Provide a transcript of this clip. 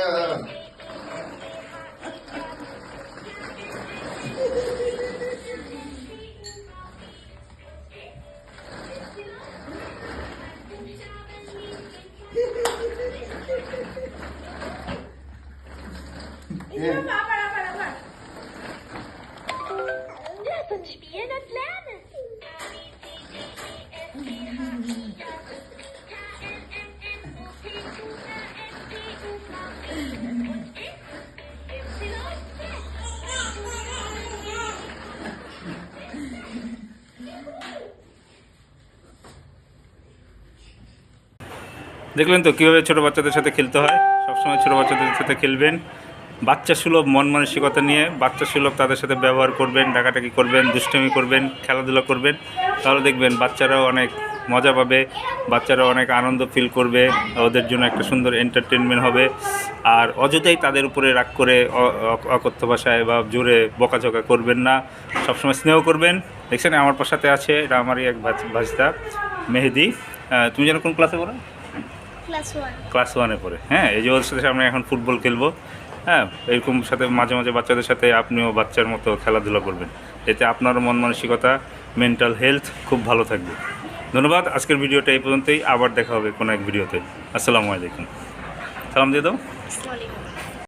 uh, Yeah. দেখলেন তো, কীভাবে ছোটো বাচ্চাদের সাথে খেলতে হয়? সবসময় ছোটো বাচ্চাদের সাথে খেলবেন। বাচ্চা সুলভ মন মানসিকতা নিয়ে, বাচ্চা সুলভ তাদের সাথে ব্যবহার করবেন ডাকাটাকি করবেন, দুষ্টমি করবেন, খেলাধুলা করবেন। তাহলে দেখবেন বাচ্চারাও অনেক মজা পাবে বাচ্চারা অনেক আনন্দ ফিল করবে, ওদের জন্য একটা সুন্দর এন্টারটেনমেন্ট হবে। আর অযথাই তাদের উপরে রাগ করে অকথ্য ভাষায় বা জোরে বকাঝকা করবেন না। সবসময় স্নেহ করবেন। দেখছেন আমার সাথে আছে এটা আমারই এক ভাজ- ভাজদা মেহেদি। তুমি যেন কোন ক্লাসে পড়ো? Class 1. ক্লাস ওয়ানে পড়ে। হ্যাঁ এই যে ওর সাথে আমরা এখন ফুটবল খেলব। হ্যাঁ এরকম সাথে মাঝে মাঝে বাচ্চাদের সাথে আপনিও বাচ্চার মতো খেলাধুলা করবেন। এতে আপনারও মন মানসিকতা মেন্টাল হেলথ খুব ভালো থাকবে। ধন্যবাদ আজকের ভিডিওটা এই পর্যন্তই। আবার দেখা হবে কোনো এক ভিডিওতে। আসসালামু আলাইকুম। সালাম দিয়ে দাও.